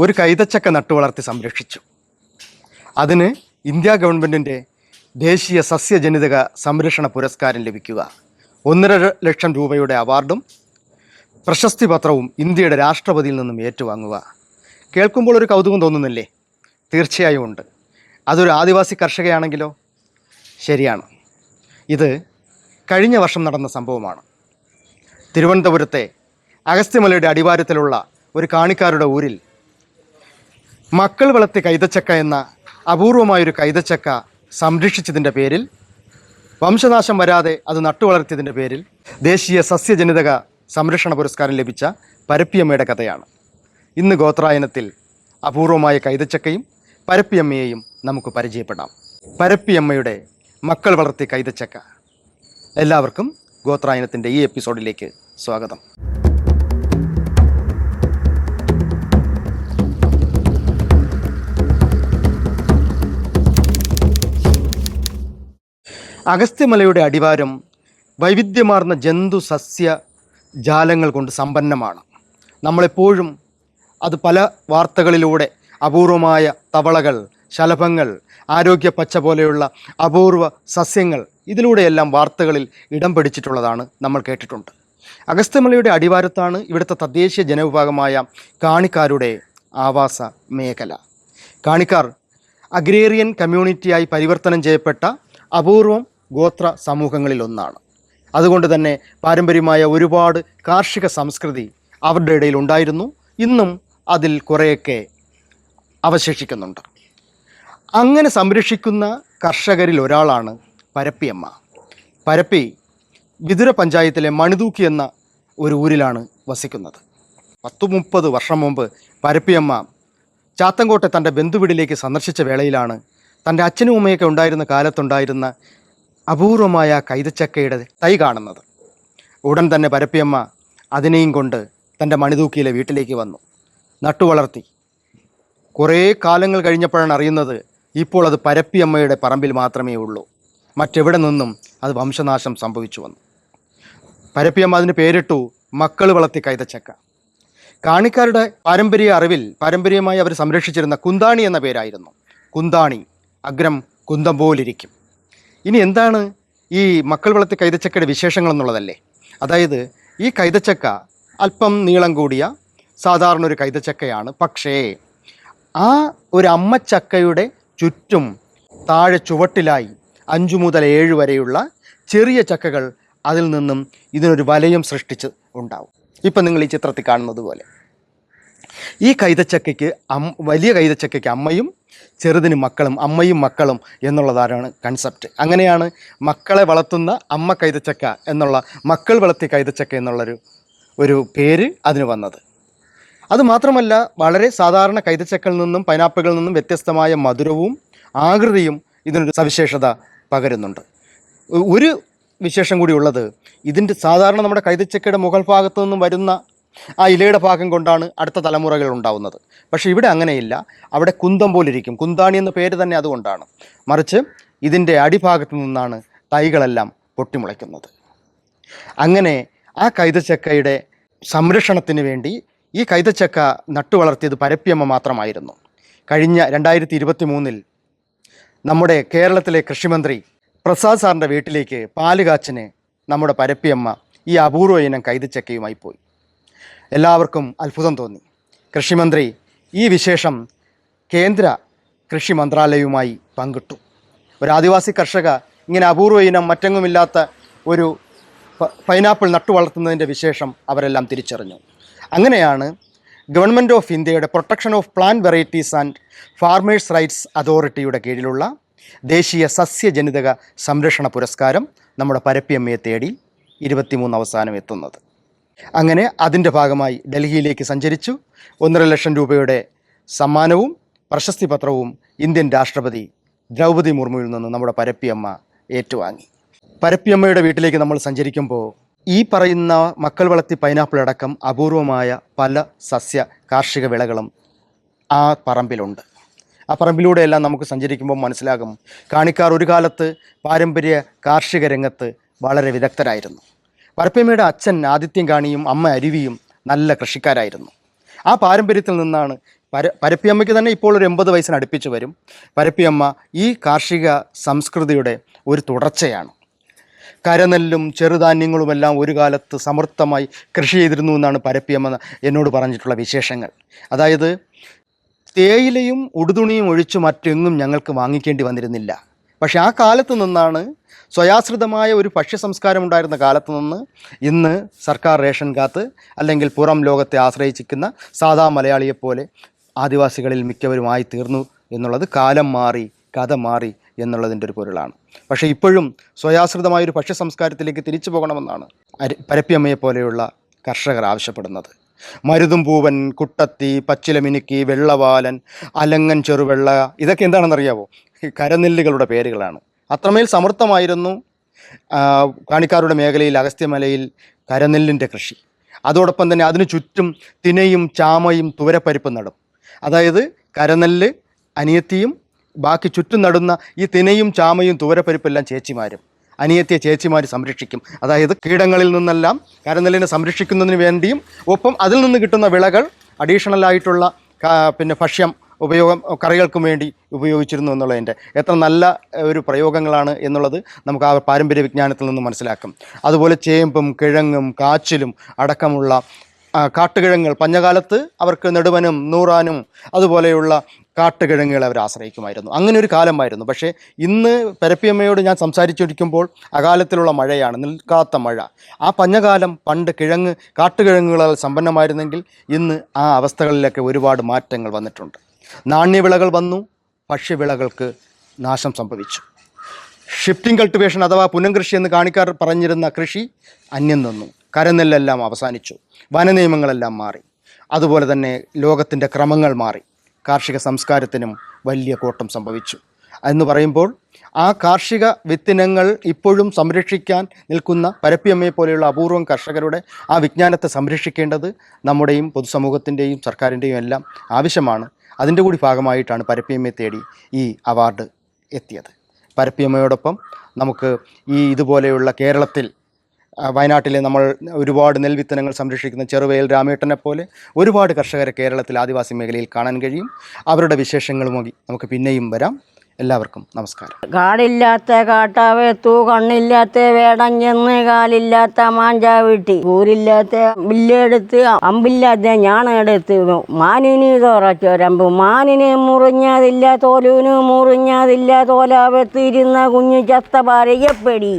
ഒരു കൈതച്ചക്ക നട്ടുവളർത്തി സംരക്ഷിച്ചു. അതിന് ഇന്ത്യ ഗവൺമെന്റിന്റെ ദേശീയ സസ്യജനിതക സംരക്ഷണ പുരസ്കാരം ലഭിക്കുക. ഒന്നര ലക്ഷം രൂപയുടെ അവാർഡും പ്രശസ്തി പത്രവും ഇന്ത്യയുടെ രാഷ്ട്രപതിയിൽ നിന്നും ഏറ്റുവാങ്ങുക. കേൾക്കുമ്പോൾ ഒരു കൗതുകം തോന്നുന്നില്ലേ? തീർച്ചയായും ഉണ്ട്. അതൊരു ആദിവാസി കർഷകയാണെങ്കിലോ? ശരിയാണ്. ഇത് കഴിഞ്ഞ വർഷം നടന്ന സംഭവമാണ്. തിരുവനന്തപുരത്തെ അഗസ്ത്യമലയുടെ അടിവാരത്തിലുള്ള ഒരു കാണിക്കാരുടെ ഊരിൽ മക്കൾ വളർത്തിയ കൈതച്ചക്ക എന്ന അപൂർവമായൊരു കൈതച്ചക്ക സംരക്ഷിച്ചതിന്റെ പേരിൽ വംശനാശം വരാതെ അത് നട്ടുവളർത്തിയതിന്റെ പേരിൽ ദേശീയ സസ്യജനിതക സംരക്ഷണ പുരസ്കാരം ലഭിച്ച പരപ്പിയമ്മയുടെ കഥയാണ്. ഇന്ന് ഗോത്രായനത്തിൽ അപൂർവമായ കൈതച്ചക്കയും പരപ്പിയമ്മയെയും നമുക്ക് പരിചയപ്പെടാം. പരപ്പിയമ്മയുടെ മക്കൾ വളർത്തിയ കൈതച്ചക്ക. എല്ലാവർക്കും ഗോത്രായനത്തിന്റെ ഈ എപ്പിസോഡിലേക്ക് സ്വാഗതം. അഗസ്ത്യമലയുടെ അടിവാരം വൈവിധ്യമാർന്ന ജന്തു സസ്യ ജാലങ്ങൾ കൊണ്ട് സമ്പന്നമാണ്. നമ്മളെപ്പോഴും അത് പല വാർത്തകളിലൂടെ അപൂർവമായ തവളകൾ ശലഭങ്ങൾ ആരോഗ്യ പച്ച പോലെയുള്ള അപൂർവ സസ്യങ്ങൾ ഇതിലൂടെയെല്ലാം വാർത്തകളിൽ ഇടം പിടിച്ചിട്ടുള്ളതാണ് നമ്മൾ കേട്ടിട്ടുണ്ട്. അഗസ്ത്യമലയുടെ അടിവാരത്താണ് ഇവിടുത്തെ തദ്ദേശീയ ജനവിഭാഗമായ കാണിക്കാരുടെ ആവാസ മേഖല. കാണിക്കാർ അഗ്രേറിയൻ കമ്മ്യൂണിറ്റിയായി പരിവർത്തനം ചെയ്യപ്പെട്ട അപൂർവം ഗോത്ര സമൂഹങ്ങളിൽ ഒന്നാണ് അതുകൊണ്ട് തന്നെ പാരമ്പര്യമായ ഒരുപാട് കാർഷിക സംസ്കൃതി അവരുടെ ഇടയിൽ ഉണ്ടായിരുന്നു. ഇന്നും അതിൽ കുറേയൊക്കെ അവശേഷിക്കുന്നുണ്ട്. അങ്ങനെ സംരക്ഷിക്കുന്ന കർഷകരിൽ ഒരാളാണ് പരപ്പിയമ്മ. പരപ്പി വിതുര പഞ്ചായത്തിലെ മണിതൂക്കി എന്ന ഒരു ഊരിലാണ് വസിക്കുന്നത്. പത്തു മുപ്പത് വർഷം മുമ്പ് പരപ്പിയമ്മ ചാത്തങ്കോട്ടെ തന്റെ ബന്ധുവീടിലേക്ക് സന്ദർശിച്ച വേളയിലാണ് തന്റെ അച്ഛനും ഉമ്മയൊക്കെ ഉണ്ടായിരുന്ന കാലത്തുണ്ടായിരുന്ന അപൂർവമായ കൈതച്ചക്കയുടെ തൈ കാണുന്നത്. ഉടൻ തന്നെ പരപ്പിയമ്മ അതിനെയും കൊണ്ട് തന്റെ മണിതൂക്കിയിലെ വീട്ടിലേക്ക് വന്നു. നട്ടുവളർത്തി കുറേ കാലങ്ങൾ കഴിഞ്ഞപ്പോഴാണ് അറിയുന്നത് ഇപ്പോൾ അത് പരപ്പിയമ്മയുടെ പറമ്പിൽ മാത്രമേ ഉള്ളൂ. മറ്റെവിടെ നിന്നും അത് വംശനാശം സംഭവിച്ചു വന്നു. പരപ്പിയമ്മ അതിന് പേരിട്ടു മക്കൾ വളർത്തി കൈതച്ചക്ക. കാണിക്കാരുടെ പാരമ്പര്യ അറിവിൽ പാരമ്പര്യമായി അവർ സംരക്ഷിച്ചിരുന്ന കുന്താണി എന്ന പേരായിരുന്നു. കുന്താണി അഗ്രം കുന്തം പോലിരിക്കും. ഇനി എന്താണ് ഈ മക്കൾ വളർത്തി കൈതച്ചക്കയുടെ വിശേഷങ്ങൾ എന്നുള്ളതല്ലേ? അതായത് ഈ കൈതച്ചക്ക അല്പം നീളം കൂടിയ സാധാരണ ഒരു കൈതച്ചക്കയാണ്. പക്ഷേ ആ ഒരു അമ്മച്ചക്കയുടെ ചുറ്റും താഴെ ചുവട്ടിലായി അഞ്ചു മുതൽ ഏഴ് വരെയുള്ള ചെറിയ ചക്കകൾ അതിൽ നിന്നും ഇതിനൊരു വലയം സൃഷ്ടിച്ച് ഉണ്ടാവും. ഇപ്പം നിങ്ങൾ ഈ ചിത്രത്തിൽ കാണുന്നത് പോലെ. ഈ കൈതച്ചക്കയ്ക്ക് അം വലിയ കൈതച്ചക്കയ്ക്ക് അമ്മയും ചെറുതിന് മക്കളും അമ്മയും മക്കളും എന്നുള്ളതാണ് കൺസെപ്റ്റ് അങ്ങനെയാണ് മക്കളെ വളർത്തുന്ന അമ്മ കൈതച്ചക്ക എന്നുള്ള മക്കൾ വളർത്തിയ കൈതച്ചക്ക എന്നുള്ളൊരു ഒരു പേര് അതിന് വന്നത്. അതുമാത്രമല്ല വളരെ സാധാരണ കൈതച്ചക്കയിൽ നിന്നും പൈനാപ്പിളിൽ നിന്നും വ്യത്യസ്തമായ മധുരവും ആകൃതിയും ഇതിനൊരു സവിശേഷത പകരുന്നുണ്ട്. ഒരു വിശേഷം കൂടി ഉള്ളത് ഇതിന്റെ സാധാരണ നമ്മുടെ കൈതച്ചക്കയുടെ മുകൾ ഭാഗത്തു നിന്നും വരുന്ന ആ ഇലയുടെ ഭാഗം കൊണ്ടാണ് അടുത്ത തലമുറകൾ ഉണ്ടാവുന്നത്. പക്ഷേ ഇവിടെ അങ്ങനെയില്ല. അവിടെ കുന്തം പോലിരിക്കും. കുന്താണി എന്ന പേര് തന്നെ അതുകൊണ്ടാണ്. മറിച്ച് ഇതിന്റെ അടിഭാഗത്തു നിന്നാണ് തൈകളെല്ലാം പൊട്ടിമുളയ്ക്കുന്നത്. അങ്ങനെ ആ കൈതച്ചക്കയുടെ സംരക്ഷണത്തിന് വേണ്ടി ഈ കൈതച്ചക്ക നട്ടുവളർത്തിയത് പരപ്പിയമ്മ മാത്രമായിരുന്നു. കഴിഞ്ഞ രണ്ടായിരത്തി ഇരുപത്തി മൂന്നിൽ നമ്മുടെ കേരളത്തിലെ കൃഷിമന്ത്രി പ്രസാദ് സാറിന്റെ വീട്ടിലേക്ക് പാൽ കാച്ചിന് നമ്മുടെ പരപ്പിയമ്മ ഈ അപൂർവ ഇനം കൈതച്ചക്കയുമായി പോയി. എല്ലാവർക്കും അത്ഭുതം തോന്നി. കൃഷിമന്ത്രി ഈ വിശേഷം കേന്ദ്ര കൃഷി മന്ത്രാലയവുമായി പങ്കിട്ടു. ഒരു ആദിവാസി കർഷക ഇങ്ങനെ അപൂർവ ഇനം മറ്റെങ്ങുമില്ലാത്ത ഒരു പൈനാപ്പിൾ നട്ടു വളർത്തുന്നതിന്റെ വിശേഷം അവരെല്ലാം തിരിച്ചറിഞ്ഞു. അങ്ങനെയാണ് ഗവൺമെന്റ് ഓഫ് ഇന്ത്യയുടെ protection of plant varieties and farmers rights അതോറിറ്റിയുടെ കീഴിലുള്ള ദേശീയ സസ്യജനിതക സംരക്ഷണ പുരസ്കാരം നമ്മുടെ പരപ്പിയമ്മയെ തേടി ഇരുപത്തിമൂന്ന് അവസാനം എത്തുന്നത്. അങ്ങനെ അതിന്റെ ഭാഗമായി ഡൽഹിയിലേക്ക് സഞ്ചരിച്ചു. ഒന്നര ലക്ഷം രൂപയുടെ സമ്മാനവും പ്രശസ്തി പത്രവും ഇന്ത്യൻ രാഷ്ട്രപതി ദ്രൗപദി മുർമുവിൽ നിന്ന് നമ്മുടെ പരപ്പിയമ്മ ഏറ്റുവാങ്ങി. പരപ്പിയമ്മയുടെ വീട്ടിലേക്ക് നമ്മൾ സഞ്ചരിക്കുമ്പോൾ ഈ പറയുന്ന മക്കൾ വളർത്തി പൈനാപ്പിൾ അടക്കം അപൂർവമായ പല സസ്യ കാർഷിക വിളകളും ആ പറമ്പിലുണ്ട്. ആ പറമ്പിലൂടെയെല്ലാം നമുക്ക് സഞ്ചരിക്കുമ്പോൾ മനസ്സിലാകും കാണിക്കാർ ഒരു കാലത്ത് പാരമ്പര്യ കാർഷിക രംഗത്ത് വളരെ വിദഗ്ധരായിരുന്നു. പരപ്പമ്മയുടെ അച്ഛൻ ആദിത്യം കാണിയും അമ്മ അരുവിയും നല്ല കൃഷിക്കാരായിരുന്നു. ആ പാരമ്പര്യത്തിൽ നിന്നാണ് പര പരപ്പിയമ്മയ്ക്ക് തന്നെ ഇപ്പോൾ ഒരു എൺപത് വയസ്സിന് അടുപ്പിച്ച് വരും. പരപ്പിയമ്മ ഈ കാർഷിക സംസ്കൃതിയുടെ ഒരു തുടർച്ചയാണ്. കരനെല്ലും ചെറുധാന്യങ്ങളുമെല്ലാം ഒരു കാലത്ത് സമൃദ്ധമായി കൃഷി ചെയ്തിരുന്നു എന്നാണ് പരപ്പിയമ്മ എന്നോട് പറഞ്ഞിട്ടുള്ള വിശേഷങ്ങൾ. അതായത് തേയിലയും ഉടുതുണിയും ഒഴിച്ച് മറ്റെങ്ങും ഞങ്ങൾക്ക് വാങ്ങിക്കേണ്ടി വന്നിരുന്നില്ല. പക്ഷേ ആ കാലത്ത് നിന്നാണ് സ്വയാശ്രിതമായ ഒരു ഭക്ഷ്യ സംസ്കാരം ഉണ്ടായിരുന്ന കാലത്ത് നിന്ന് ഇന്ന് സർക്കാർ റേഷൻ കാത്ത് അല്ലെങ്കിൽ പുറം ലോകത്തെ ആശ്രയിച്ചിരിക്കുന്ന സാധാ മലയാളിയെപ്പോലെ ആദിവാസികളിൽ മിക്കവരുമായി തീർന്നു എന്നുള്ളത് കാലം മാറി കഥ മാറി എന്നുള്ളതിന്റെ ഒരു പൊരുളാണ്. പക്ഷേ ഇപ്പോഴും സ്വയാശ്രിതമായ ഒരു ഭക്ഷ്യ സംസ്കാരത്തിലേക്ക് തിരിച്ചു പോകണമെന്നാണ് പരപ്പിയമ്മയെ പോലെയുള്ള കർഷകർ ആവശ്യപ്പെടുന്നത്. മരുതും പൂവൻ കുട്ടത്തി പച്ചിലമിനുക്കി വെള്ളവാലൻ അലങ്ങൻ ചെറുവെള്ള ഇതൊക്കെ എന്താണെന്നറിയാവോ? കരനെല്ലുകളുടെ പേരുകളാണ്. അത്രമേൽ സമൃദ്ധമായിരുന്നു കാണിക്കാരുടെ മേഖലയിൽ അഗസ്ത്യമലയിൽ കരനെല്ലിന്റെ കൃഷി. അതോടൊപ്പം തന്നെ അതിനു ചുറ്റും തിനയും ചാമയും തുവരപ്പരിപ്പും നടും. അതായത് കരനെല്ല് അനിയത്തിയും ബാക്കി ചുറ്റും നടുന്ന ഈ തിനയും ചാമയും തുവരപ്പരിപ്പെല്ലാം ചേച്ചിമാരും അനിയത്തിയെ ചേച്ചിമാർ സംരക്ഷിക്കും. അതായത് കീടങ്ങളിൽ നിന്നെല്ലാം കരനെല്ലിനെ സംരക്ഷിക്കുന്നതിന് വേണ്ടിയും ഒപ്പം അതിൽ നിന്ന് കിട്ടുന്ന വിളകൾ അഡീഷണലായിട്ടുള്ള പിന്നെ ഭക്ഷ്യം ഉപയോഗം കറികൾക്കും വേണ്ടി ഉപയോഗിച്ചിരുന്നു എന്നുള്ളതിന്റെ. എത്ര നല്ല ഒരു പ്രയോഗങ്ങളാണ് എന്നുള്ളത് നമുക്ക് ആ പാരമ്പര്യ വിജ്ഞാനത്തിൽ നിന്ന് മനസ്സിലാക്കും. അതുപോലെ ചേമ്പും കിഴങ്ങും കാച്ചിലും അടക്കമുള്ള കാട്ടുകിഴങ്ങുകൾ. പഞ്ഞകാലത്ത് അവർക്ക് നെടുവനും നൂറാനും അതുപോലെയുള്ള കാട്ടുകിഴങ്ങുകളെ അവർ ആശ്രയിക്കുമായിരുന്നു. അങ്ങനെ ഒരു കാലമായിരുന്നു. പക്ഷേ ഇന്ന് പരപ്പിയമ്മയോട് ഞാൻ സംസാരിച്ചിരിക്കുമ്പോൾ അകാലത്തിലുള്ള മഴയാണ് നിൽക്കാത്ത മഴ. ആ പഞ്ഞകാലം പണ്ട് കിഴങ്ങ് കാട്ടുകിഴങ്ങുകളാൽ സമ്പന്നമായിരുന്നെങ്കിൽ ഇന്ന് ആ അവസ്ഥകളിലൊക്കെ ഒരുപാട് മാറ്റങ്ങൾ വന്നിട്ടുണ്ട്. നാണ്യവിളകൾ വന്നു ഭക്ഷ്യവിളകൾക്ക് നാശം സംഭവിച്ചു. ഷിഫ്റ്റിംഗ് കൾട്ടിവേഷൻ അഥവാ പുനംകൃഷി എന്ന് കാണിക്കാർ പറഞ്ഞിരുന്ന കൃഷി അന്യം നിന്നു. കരനെല്ലെല്ലാം അവസാനിച്ചു. വനനിയമങ്ങളെല്ലാം മാറി. അതുപോലെ തന്നെ ലോകത്തിന്റെ ക്രമങ്ങൾ മാറി. കാർഷിക സംസ്കാരത്തിനും വലിയ കോട്ടം സംഭവിച്ചു. എന്ന് പറയുമ്പോൾ ആ കാർഷിക വിത്തിനങ്ങൾ ഇപ്പോഴും സംരക്ഷിക്കാൻ നിൽക്കുന്ന പരപ്പിയമ്മയെ പോലെയുള്ള അപൂർവം കർഷകരുടെ ആ വിജ്ഞാനത്തെ സംരക്ഷിക്കേണ്ടത് നമ്മുടെയും പൊതുസമൂഹത്തിന്റെയും സർക്കാരിന്റെയും എല്ലാം ആവശ്യമാണ്. അതിന്റെ കൂടി ഭാഗമായിട്ടാണ് പരപ്പിയമ്മയെ തേടി ഈ അവാർഡ് എത്തിയത്. പരപ്പിയമ്മയോടൊപ്പം നമുക്ക് ഈ ഇതുപോലെയുള്ള കേരളത്തിൽ വയനാട്ടിലെ നമ്മൾ ഒരുപാട് നെൽവിത്തനങ്ങൾ സംരക്ഷിക്കുന്ന ചെറുവയൽ രാമേട്ടനെ പോലെ ഒരുപാട് കർഷകരെ കേരളത്തിൽ ആദിവാസി മേഖലയിൽ കാണാൻ കഴിയും. അവരുടെ വിശേഷങ്ങളുമായി നമുക്ക് പിന്നെയും വരാം. എല്ലാവർക്കും നമസ്കാരം. കാടില്ലാത്ത കാട്ടാവേത്തു കണ്ണില്ലാത്ത വേടഞ്ഞെന്ന് കാലില്ലാത്ത മാഞ്ചാ വീട്ടി ഊരില്ലാത്ത ബില്ലെടുത്ത് അമ്പില്ലാത്ത ഞാണെടുത്ത് മാനിന് തുറച്ചൊരമ്പ് മാനിന് മുറിഞ്ഞതില്ല തോലൂന് മുറിഞ്ഞതില്ല തോലാവെത്തിരുന്ന കുഞ്ഞു ചത്ത പാരയപ്പെടി.